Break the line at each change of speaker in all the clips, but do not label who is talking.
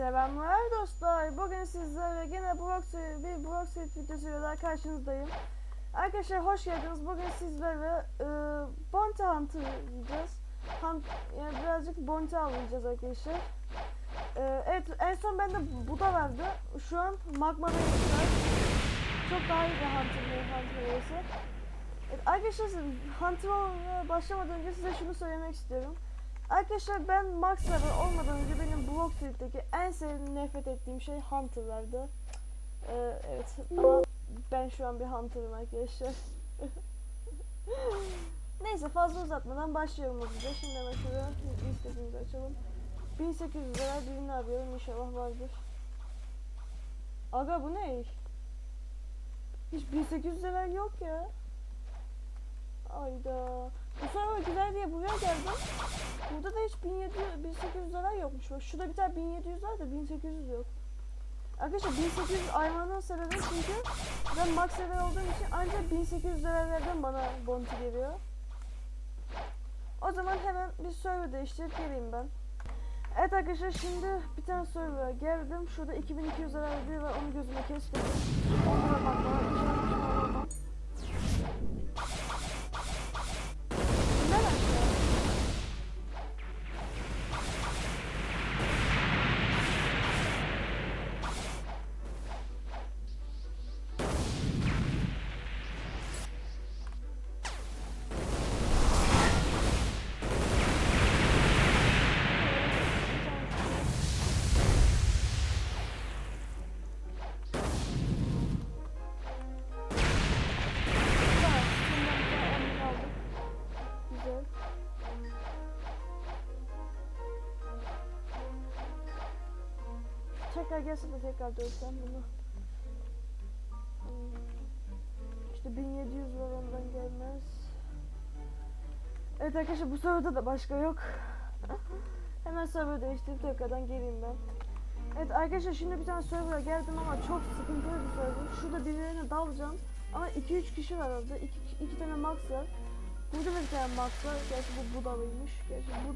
Selamlar dostlar. Bugün sizlerle gene Broxy, bir Broxy videosuyla daha karşınızdayım. Arkadaşlar hoş geldiniz. Bugün sizlerle e, Bounty Hunter yiyeceğiz. Hunt, yani birazcık Bounty avlayacağız arkadaşlar. E, evet en son bende Buda vardı. Şu an Magma Race var. Çok daha iyi bir Hunter, Hunter Race'i. Evet, arkadaşlar Hunter olmaya başlamadan önce size şunu söylemek istiyorum. Arkadaşlar ben Max Level olmadan önce benim Block Street'teki en sevdiğim nefret ettiğim şey Hunter'lardı. Ee, evet ama ben şu an bir Hunter'ım arkadaşlar. Neyse fazla uzatmadan başlıyorum hızlıca. Şimdi hemen şuraya listemizi açalım. 1800 lira birini arıyorum inşallah vardır. Aga bu ne? Hiç 1800 lira yok ya. Ayda. Bu sonra güzel diye buraya geldim. Burada da hiç 1700, 1800 lira yokmuş. Bak şurada bir tane 1700 var da 1800 yok. Arkadaşlar 1800 aymanın sebebi çünkü ben max level olduğum için ancak 1800 liralardan bana bounty geliyor. O zaman hemen bir server değiştirip geleyim ben. Evet arkadaşlar şimdi bir tane server'a geldim. Şurada 2200 lira ödüyor ve onu gözüme kesmedim. Onlara bakmaya Tekrar gelse de tekrar dövsem bunu. İşte 1700 var ondan gelmez. Evet arkadaşlar bu sırada da başka yok. Hemen server değiştirip tekrardan geleyim ben. Evet arkadaşlar şimdi bir tane server'a geldim ama çok sıkıntılı bir server. Şurada birilerine dalacağım. Ama 2-3 kişi var orada. 2 iki tane max var. Burada da bir tane max var. Gerçi bu Budalıymış. Gerçi gerek.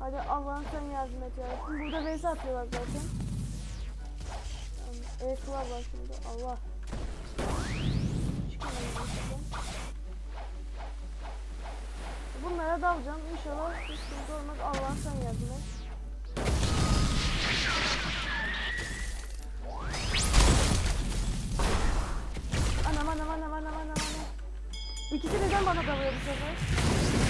Hadi Allah'ım sen yardım et yarabbim. Burada vs atıyorlar zaten. E kulağı var şimdi. Allah. Bunlara dalacağım. İnşallah hiç sıkıntı olmaz. Allah'ım sen yardım et. Anam anam anam anam anam anam. İkisi birden bana dalıyor bu sefer.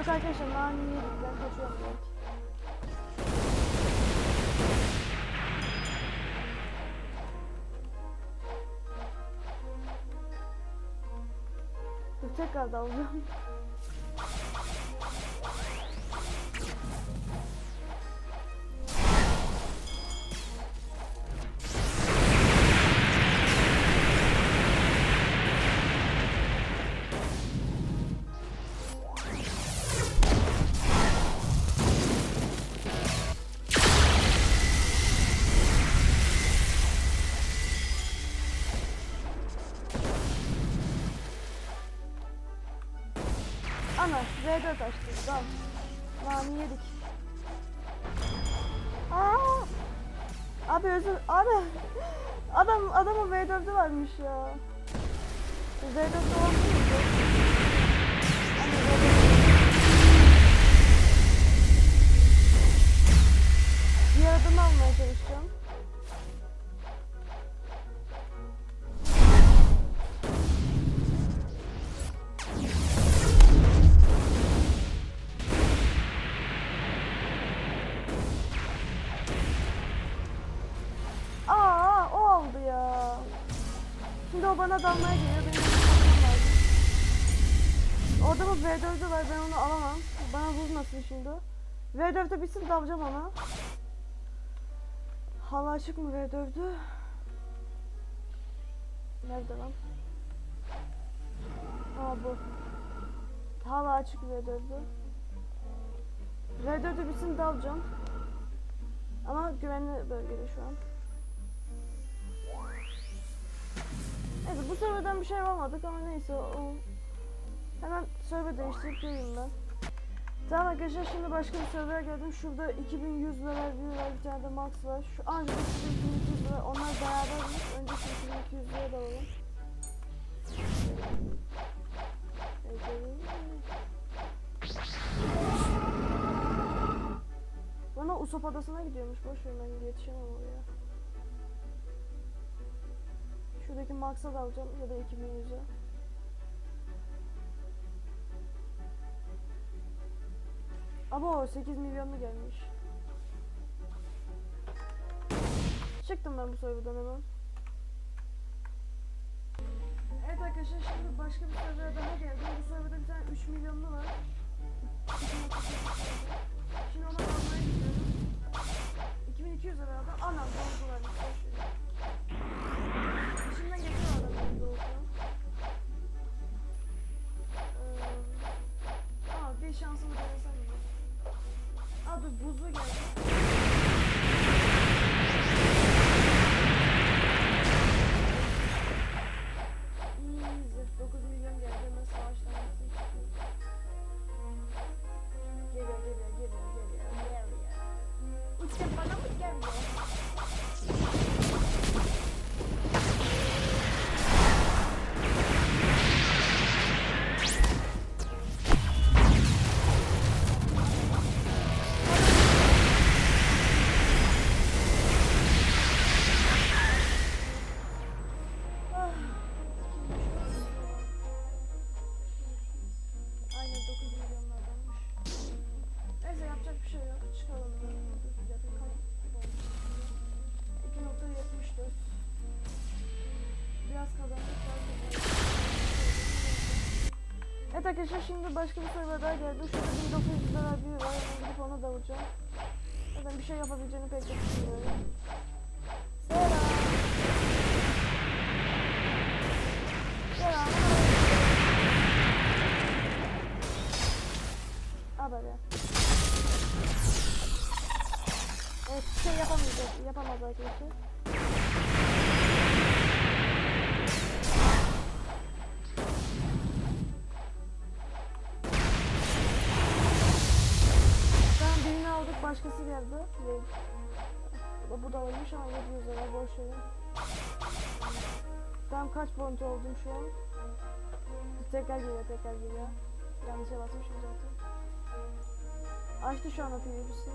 Yok arkadaşlar nani ben kaçıyorum direkt. Tekrar dalacağım. Dal. Nani yedik. Aa! Abi özür abi. Adam adamın V4'ü varmış ya. V4'ü olmuş muydu? Anne V4'ü. Bir adım almaya çalışacağım. Bana dalmaya geliyor. Benim onu. Orada bu V4'ü var. Ben onu alamam. Bana vurmasın şimdi. V4'ü bitsin dalacağım ona. Hala açık mı V4'ü? Nerede lan? Aa bu. Hala açık V4'ü. V4'ü bitsin dalacağım. Ama güvenli bölgede şu an. Neyse bu serverden bir şey almadık ama neyse o Hemen server değiştirip geleyim ben. Tamam arkadaşlar şimdi başka bir server'a geldim. Şurada 2100 lira bir var bir tane de max var. Şu ancak 2200 lira onlar berabermiş. Önce şu 2200 liraya da alalım. Bana Usop Adası'na gidiyormuş. Boş ver ben yetişemem oraya. Şuradaki Max'a da alacağım ya da 2100'e. Abo 8 milyonlu gelmiş. Çıktım ben bu serverdan hemen. Evet arkadaşlar şimdi başka bir server'a daha geldim. Bu serverda bir tane 3 milyonlu var. Şimdi onu almaya gidiyorum. 2200 lira adam. Anam doldular. İçinden Evet arkadaşlar şimdi başka bir server daha geldi. Şurada 1900 lira bir var. Gidip ona da vuracağım. Zaten bir şey yapabileceğini pek de düşünmüyorum. Selam. Selam. Böyle. Evet bir şey yapamayacak. Yapamaz arkadaşlar. Başkası geldi. Ve bu- da olmuş ama 700 lira boş verin. Tamam kaç bounty oldum şu an? Tekrar geliyor tekrar geliyor. Yanlışa basmışım zaten. Açtı şu an o PvP'sini.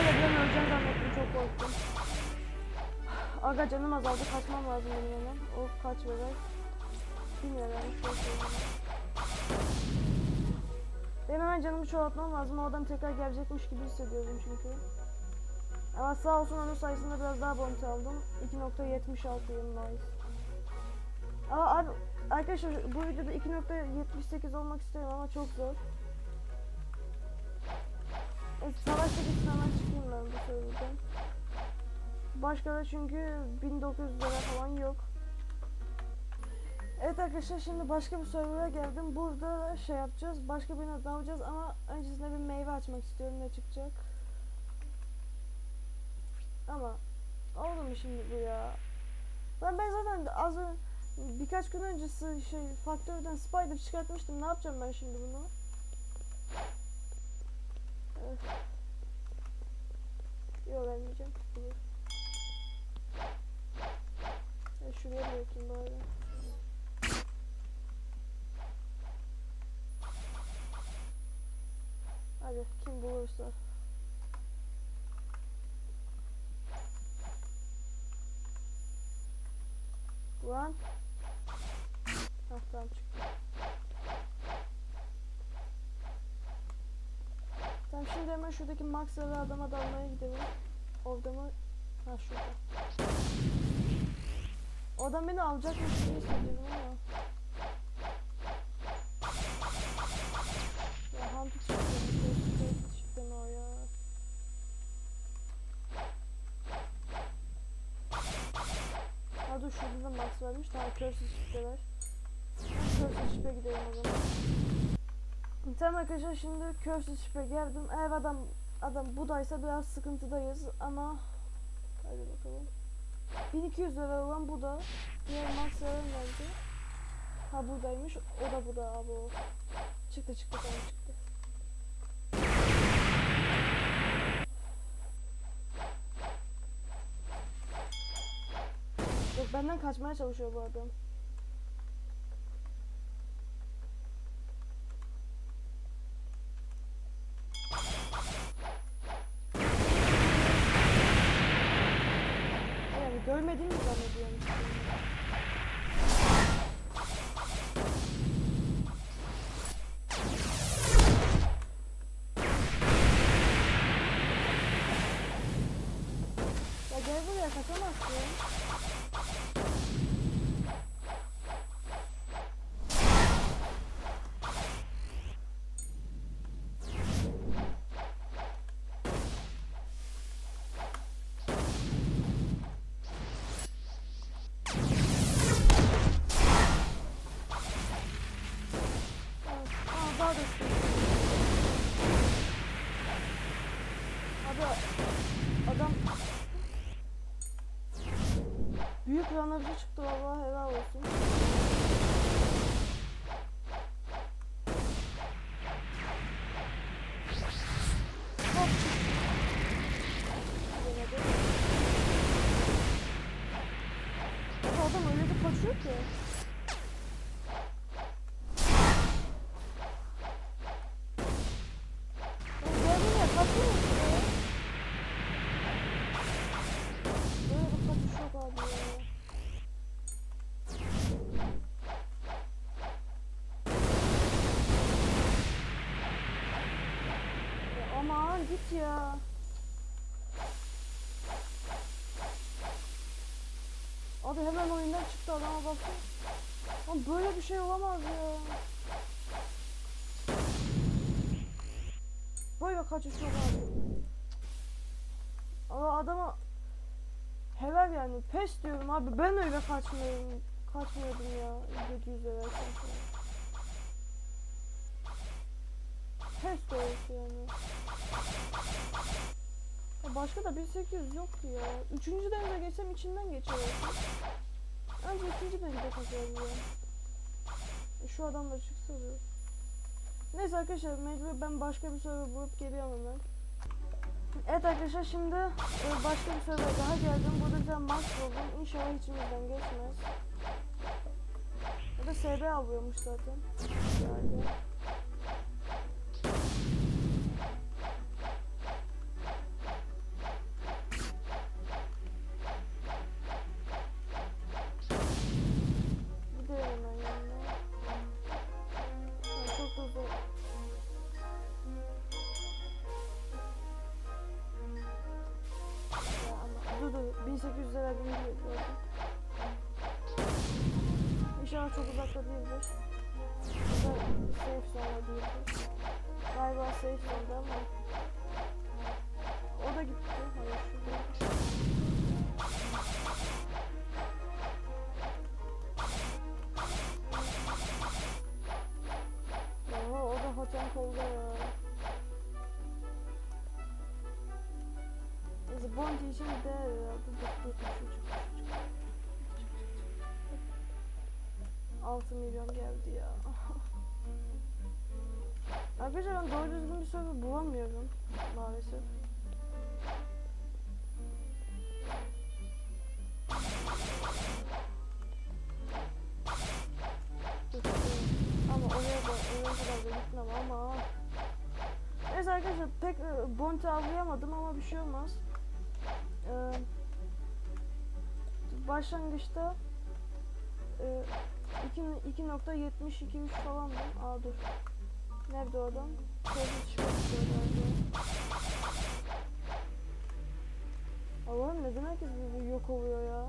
Bir an öleceğim zannettim çok korktum. Aga canım azaldı kaçmam lazım benim hemen. O kaç verir? Bilmiyorum yani an söyleyeyim. Benim hemen canımı çoğaltmam lazım. O adam tekrar gelecekmiş gibi hissediyorum çünkü. Ama sağ olsun onun sayesinde biraz daha bounty aldım. 2.76 yıl nice. Ama abi arkadaşlar bu videoda 2.78 olmak istiyorum ama çok zor. Savaşta gitsin hemen çıkayım ben bu serverden. Başka da çünkü 1900 lira falan yok. Evet arkadaşlar şimdi başka bir server'a geldim. Burada şey yapacağız. Başka birine dalacağız ama öncesinde bir meyve açmak istiyorum ne çıkacak. Ama oldu mu şimdi bu ya? Ben ben zaten az birkaç gün öncesi şey faktörden spider çıkartmıştım. Ne yapacağım ben şimdi bunu? Öf. Yok vermeyeceğim. Dur. Ya şuraya bırakayım bari. Hadi kim bulursa. Lan. Hah tamam çıktı. Tamam şimdi hemen şuradaki Max arı adama dalmaya gidelim. Orada mı? Ha şurada. O adam beni alacakmış gibi hissediyorum ama. Adamlarmış. Daha körsüz şifreler. Körsüz şifre gidelim o zaman. Tamam arkadaşlar şimdi körsüz şifre geldim. Eğer adam adam budaysa biraz sıkıntıdayız ama hadi bakalım. 1200 lira olan bu da. Diğer max level? Ha buradaymış. O da bu da abi o. Çıktı çıktı tamam çıktı. Yok benden kaçmaya çalışıyor bu adam. Yani görmediğimi mi zannediyorum? Ya gel buraya kaçamazsın. Aa, daha da sıkıntı. Abi adam büyük ranarcı çıktı vallahi helal olsun. Hop. Yemedi. Abi adam öyle bir kaçıyor ki. Ya gel buraya kaçıyor işte. Böyle bir kaçış yok abi ya. Aman git ya. Abi hemen oyundan çıktı adama baksana. Ama böyle bir şey olamaz ya. Böyle kaçış yok abi. Ama adama Hever yani pes diyorum abi ben öyle kaçmıyorum kaçmıyordum ya 700 lira versen falan. Pes de olsun yani. Ya başka da 1800 yok ya. Üçüncü denize geçsem içinden geçiyor. Önce ikinci denize kaçabiliyorum. E şu adam da çıksa da. Neyse arkadaşlar mecbur ben başka bir soru bulup geliyorum hemen. Evet arkadaşlar şimdi e, başka bir soruya daha geldim. Burada bir tane max buldum. İnşallah içimizden geçmez. Ya da SB alıyormuş zaten. Yani. 1800 lira bin diyor gördüm. İnşallah çok uzakta değildir. Ya da safe zone'da değildir. Galiba safe zone'da ama. 6 milyon geldi ya. Arkadaşlar ben doğru düzgün bir soru bulamıyorum maalesef. Ama oraya da oraya kadar da gitmem ama. Neyse arkadaşlar pek e, bounty avlayamadım ama bir şey olmaz. Ee, başlangıçta e, 2 2.72'miş falandı. Aa dur. Nerede o adam? Sözlü çıkmak galiba. Allah'ım neden herkes bir yok oluyor ya?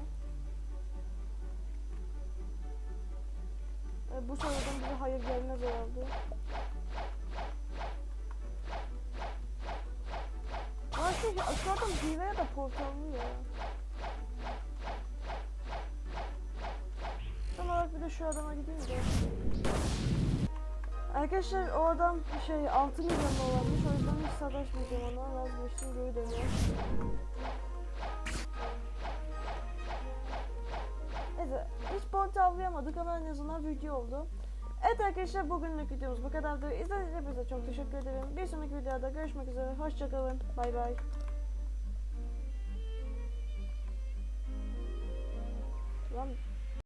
E, bu sorudan bize hayır gelmez herhalde. Ya şu, şu adam hile ya da portallı ya. De şu adama gideyim de. Arkadaşlar o adam şey 6 milyon dolarmış o yüzden hiç savaşmayacağım ona vazgeçtim geri dönüyorum. Neyse hiç point avlayamadık ama en azından video oldu. Evet arkadaşlar bugünlük videomuz bu kadardı. İzlediğiniz için hepinize çok teşekkür ederim. Bir sonraki videoda görüşmek üzere. Hoşçakalın. Bay bay. Lan